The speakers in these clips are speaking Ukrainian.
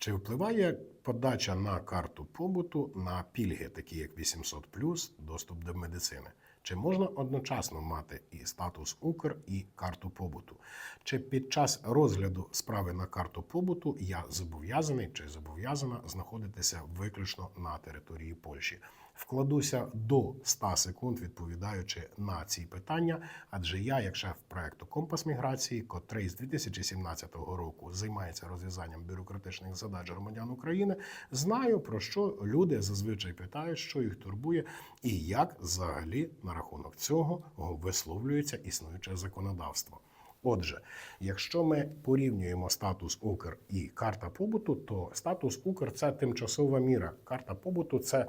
Чи впливає подача на карту побуту на пільги, такі як 800 доступ до медицини? Чи можна одночасно мати і статус Укр, і карту побуту? Чи під час розгляду справи на карту побуту я зобов'язаний чи зобов'язана знаходитися виключно на території Польщі? Вкладуся до 100 секунд, відповідаючи на ці питання, адже я, як шеф проекту Компас міграції, котрий з 2017 року займається розв'язанням бюрократичних задач громадян України, знаю про що люди зазвичай питають, що їх турбує, і як взагалі на рахунок цього висловлюється існуюче законодавство. Отже, якщо ми порівнюємо статус Укр і карта побуту, то статус Укр це тимчасова міра. Карта побуту це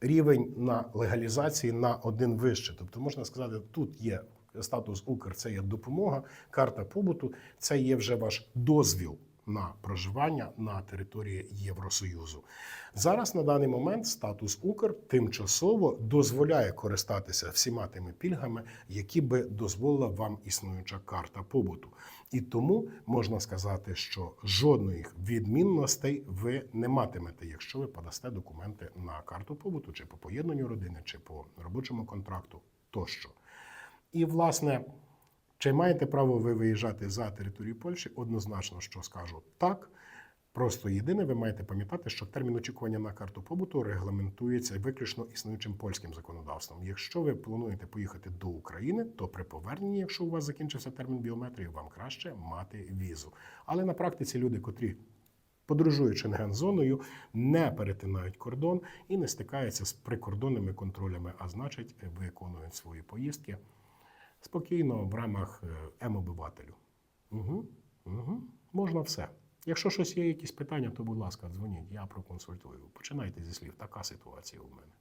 рівень на легалізації на один вище. Тобто можна сказати, тут є статус Укр, це є допомога, карта побуту, це є вже ваш дозвіл на проживання на території Євросоюзу. Зараз на даний момент статус Укр тимчасово дозволяє користатися всіма тими пільгами, які би дозволила вам існуюча карта побуту. І тому можна сказати, що жодних відмінностей ви не матимете, якщо ви подасте документи на карту побуту, чи по поєднанню родини, чи по робочому контракту тощо. І, власне, чи маєте право ви виїжджати за територію Польщі? Однозначно, що скажу так. Просто єдине, ви маєте пам'ятати, що термін очікування на карту побуту регламентується виключно існуючим польським законодавством. Якщо ви плануєте поїхати до України, то при поверненні, якщо у вас закінчився термін біометрії, вам краще мати візу. Але на практиці люди, котрі подорожують шенген-зоною, не перетинають кордон і не стикаються з прикордонними контролями, а значить, виконують свої поїздки спокійно в рамах е, М-обивателю. Угу, угу. Можна все. Якщо щось є, якісь питання, то будь ласка, дзвоніть, я проконсультую. Починайте зі слів. Така ситуація у мене.